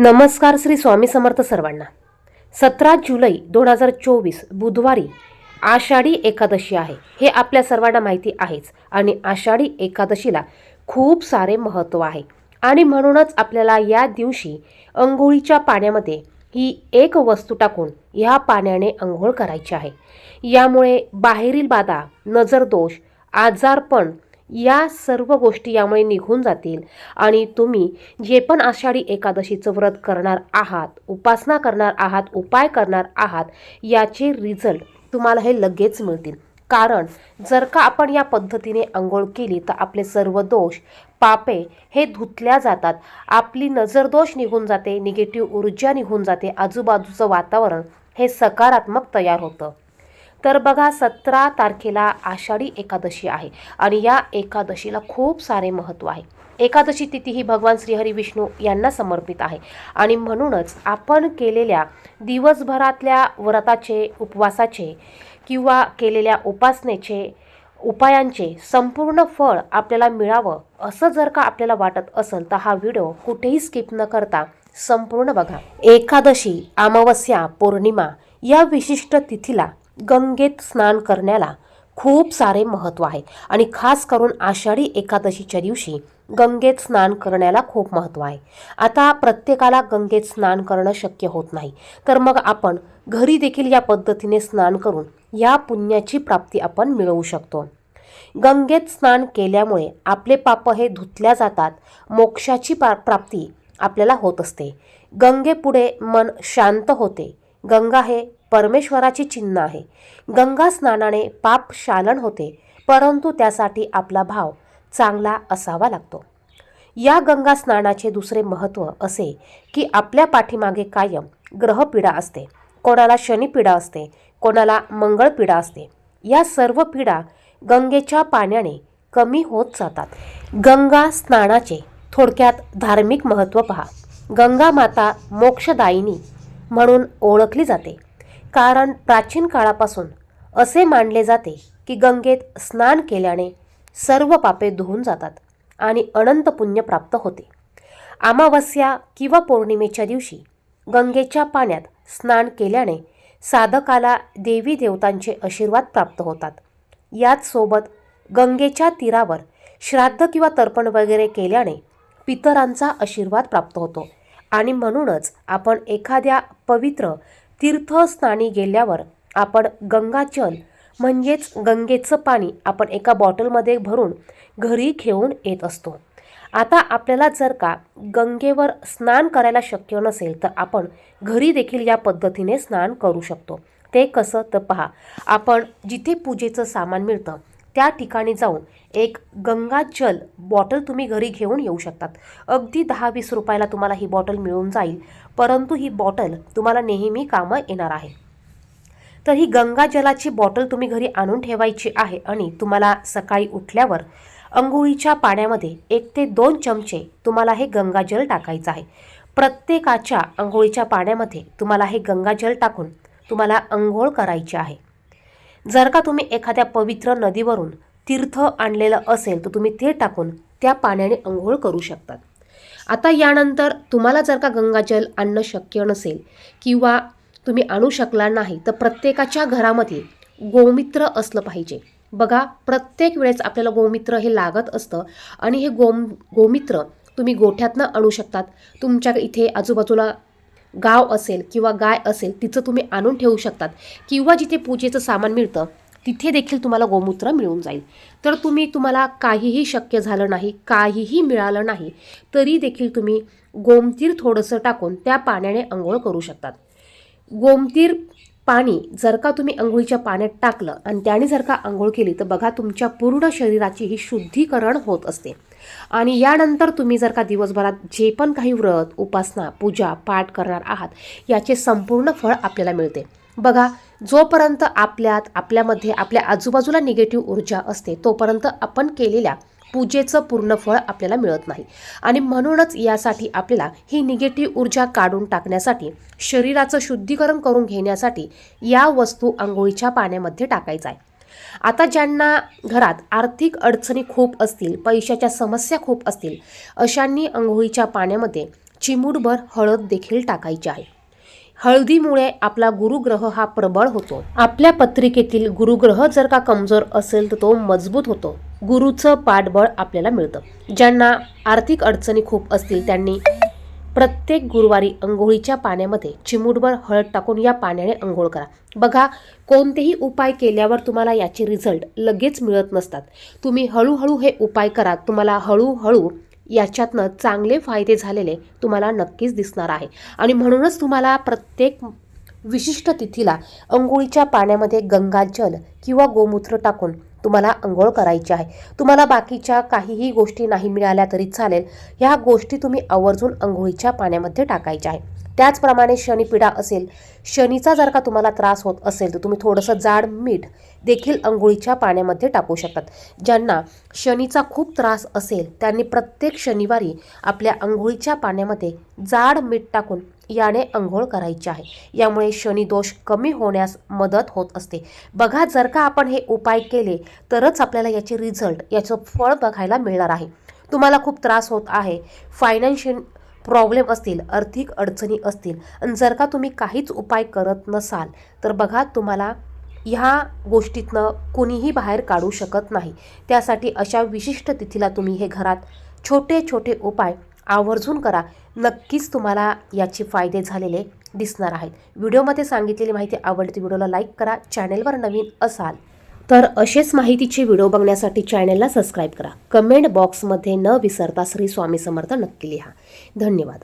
नमस्कार श्री स्वामी समर्थ सर्वांना. सतरा जुलै दोन हजार चोवीस बुधवारी आषाढी एकादशी आहे. हे आपल्या सर्वांना माहिती आहेच आणि आषाढी एकादशीला खूप सारे महत्त्व आहे. आणि म्हणूनच आपल्याला या दिवशी अंघोळीच्या पाण्यामध्ये ही एक वस्तू टाकून ह्या पाण्याने अंघोळ करायची आहे. यामुळे बाहेरील बाधा नजरदोष आजारपण या सर्व गोष्टी यामुळे निघून जातील. आणि तुम्ही जे पण आषाढी एकादशीचं व्रत करणार आहात उपासना करणार आहात उपाय करणार आहात याचे रिझल्ट तुम्हाला हे लगेच मिळतील. कारण जर का आपण या पद्धतीने आंघोळ केली तर आपले सर्व दोष पापे हे धुतल्या जातात. आपली नजरदोष निघून जाते निगेटिव्ह ऊर्जा निघून जाते आजूबाजूचं वातावरण हे सकारात्मक तयार होतं. तर बघा सतरा तारखेला आषाढी एकादशी आहे आणि या एकादशीला खूप सारे महत्त्व आहे. एकादशी तिथी ही भगवान श्रीहरी विष्णू यांना समर्पित आहे. आणि म्हणूनच आपण केलेल्या दिवसभरातल्या व्रताचे उपवासाचे किंवा केलेल्या उपासनेचे उपायांचे संपूर्ण फळ आपल्याला मिळावं असं जर का आपल्याला वाटत असेल तर हा व्हिडिओ कुठेही स्किप न करता संपूर्ण बघा. एकादशी अमावस्या पौर्णिमा या विशिष्ट तिथीला गंगेत स्नान करण्याला खूप सारे महत्त्व आहे. आणि खास करून आषाढी एकादशीच्या दिवशी गंगेत स्नान करण्याला खूप महत्त्व आहे. आता प्रत्येकाला गंगेत स्नान करणं शक्य होत नाही. तर मग आपण घरी देखील या पद्धतीने स्नान करून या पुण्याची प्राप्ती आपण मिळवू शकतो. गंगेत स्नान केल्यामुळे आपले पाप हे धुतल्या जातात मोक्षाची पा प्राप्ती आपल्याला होत असते. गंगेपुढे मन शांत होते. गंगा हे परमेश्वराची चिन्ह आहे. गंगा स्नानाने पाप शालन होते परंतु त्यासाठी आपला भाव चांगला असावा लागतो. या गंगा स्नानाचे दुसरे महत्त्व असे की आपल्या पाठीमागे कायम ग्रहपीडा असते. कोणाला शनिपीडा असते कोणाला मंगळपीडा असते. या सर्व पीडा गंगेच्या पाण्याने कमी होत जातात. गंगा स्नानाचे थोडक्यात धार्मिक महत्त्व पहा. गंगा माता मोक्षदायिनी म्हणून ओळखली जाते. कारण प्राचीन काळापासून असे मानले जाते की गंगेत स्नान केल्याने सर्व पापे धुवून जातात आणि अनंत पुण्य प्राप्त होते. अमावस्या किंवा पौर्णिमेच्या दिवशी गंगेच्या पाण्यात स्नान केल्याने साधकाला देवी देवतांचे आशीर्वाद प्राप्त होतात. याचसोबत गंगेच्या तीरावर श्राद्ध किंवा तर्पण वगैरे केल्याने पितरांचा आशीर्वाद प्राप्त होतो. आणि म्हणूनच आपण एखाद्या पवित्र तीर्थस्थानी गेल्यावर आपण गंगाजल म्हणजेच गंगेचं पाणी आपण एका बॉटलमध्ये भरून घरी घेऊन येत असतो. आता आपल्याला जर का गंगेवर स्नान करायला शक्य नसेल तर आपण घरी देखील या पद्धतीने स्नान करू शकतो. ते कसं? तर पहा आपण जिथे पूजेचं सामान मिळतं त्या ठिकाणी जाऊन एक गंगाजल बॉटल तुम्ही घरी घेऊन येऊ शकतात. अगदी दहा वीस रुपयाला तुम्हाला ही बॉटल मिळून जाईल परंतु ही बॉटल तुम्हाला नेहमी कामं येणार आहे. तर ही गंगाजलाची बॉटल तुम्ही घरी आणून ठेवायची आहे आणि तुम्हाला सकाळी उठल्यावर अंघोळीच्या पाण्यामध्ये एक ते दोन चमचे तुम्हाला हे गंगाजल टाकायचं आहे. प्रत्येकाच्या अंघोळीच्या पाण्यामध्ये तुम्हाला हे गंगाजल टाकून तुम्हाला अंघोळ करायची आहे. जर का तुम्ही एखाद्या पवित्र नदीवरून तीर्थ आणलेलं असेल तर तुम्ही ते टाकून त्या पाण्याने अंघोळ करू शकतात. आता यानंतर तुम्हाला जर का गंगाजल आणणं शक्य नसेल किंवा तुम्ही आणू शकला नाही तर प्रत्येकाच्या घरामध्ये गोमित्र असलं पाहिजे. बघा प्रत्येक वेळेस आपल्याला गोमित्र हे लागत असतं आणि हे गोम गोमित्र तुम्ही गोठ्यातनं आणू शकतात. तुमच्या इथे आजूबाजूला गाव असेल किंवा गाय असेल तिचं तुम्ही आणून ठेवू शकतात. किंवा जिथे पूजेचं सामान मिळतं तिथे देखील तुम्हाला गोमूत्र मिळून जाईल. तर तुम्ही तुम्हाला काहीही शक्य झालं नाही काहीही मिळालं नाही तरी देखील तुम्ही गोमतीर थोडंसं टाकून त्या पाण्याने आंघोळ करू शकतात. गोमतीर पाणी जर का तुम्ही अंघोळीच्या पाण्यात टाकलं आणि त्याने जर का आंघोळ केली तर बघा तुमच्या पूर्ण शरीराची ही शुद्धीकरण होत असते. आणि यानंतर तुम्ही जर का दिवसभरात जे पण काही व्रत उपासना पूजा पाठ करणार आहात याचे संपूर्ण फळ आपल्याला मिळते. बघा जोपर्यंत आपल्यात आपल्यामध्ये आपल्या आजूबाजूला निगेटिव्ह ऊर्जा असते तोपर्यंत आपण केलेल्या पूजेचं पूर्ण फळ आपल्याला मिळत नाही. आणि म्हणूनच यासाठी आपल्याला ही निगेटिव्ह ऊर्जा काढून टाकण्यासाठी शरीराचं शुद्धीकरण करून घेण्यासाठी या वस्तू आंघोळीच्या पाण्यामध्ये टाकायचा आहे. आता ज्यांना घरात आर्थिक अडचणी खूप असतील पैशाच्या समस्या खूप असतील अशांनी अंघोळीच्या पाण्यामध्ये चिमूटभर हळद देखील टाकायची आहे. हळदीमुळे आपला गुरुग्रह हा प्रबळ होतो. आपल्या पत्रिकेतील गुरुग्रह जर का कमजोर असेल तर तो मजबूत होतो. गुरुचं पाठबळ आपल्याला मिळतं. ज्यांना आर्थिक अडचणी खूप असतील त्यांनी प्रत्येक गुरुवारी अंघोळीच्या पाण्यामध्ये चिमूटभर हळद टाकून या पाण्याने अंघोळ करा. बघा कोणतेही उपाय केल्यावर तुम्हाला याचे रिझल्ट लगेच मिळत नसतात. तुम्ही हळूहळू हे उपाय करा. तुम्हाला हळूहळू याच्यातनं चांगले फायदे झालेले तुम्हाला नक्कीच दिसणार आहे. आणि म्हणूनच तुम्हाला प्रत्येक विशिष्ट तिथीला अंघोळीच्या पाण्यामध्ये गंगाजल किंवा गोमूत्र टाकून तुम्हाला अंघोळ करायची आहे. तुम्हाला बाकीच्या काहीही गोष्टी नाही मिळाल्या तरी चालेल. ह्या गोष्टी तुम्ही आवर्जून अंघोळीच्या पाण्यामध्ये टाकायच्या आहे. त्याचप्रमाणे शनिपीडा असेल शनीचा जर का तुम्हाला त्रास होत असेल तर तुम्ही थोडंसं जाड मीठ देखील अंघोळीच्या पाण्यामध्ये टाकू शकतात. ज्यांना शनीचा खूप त्रास असेल त्यांनी प्रत्येक शनिवारी आपल्या अंघोळीच्या पाण्यामध्ये जाड मीठ टाकून याने अंघोळ करायची आहे. यामुळे शनिदोष कमी होण्यास मदत होत असते. बघा जर का आपण हे उपाय केले तरच आपल्याला याचे रिझल्ट याचं फळ बघायला मिळणार आहे. तुम्हाला खूप त्रास होत आहे. फायनान्शियल प्रॉब्लेम असतील आर्थिक अडचणी असतील आणि जर का तुम्ही काहीच उपाय करत नसाल तर बघा तुम्हाला ह्या गोष्टीतनं कोणीही बाहेर काढू शकत नाही. त्यासाठी अशा विशिष्ट तिथीला तुम्ही हे घरात छोटे छोटे उपाय आवर्जून करा. नक्कीच तुम्हाला याचे फायदे झालेले दिसणार आहेत. व्हिडिओमध्ये सांगितलेली माहिती आवडते व्हिडिओला लाईक करा. चॅनेलवर नवीन असाल तर असेच माहितीचे व्हिडिओ बघण्यासाठी चॅनेलला सबस्क्राईब करा. कमेंट बॉक्समध्ये न विसरता श्री स्वामी समर्थ नक्की लिहा. धन्यवाद.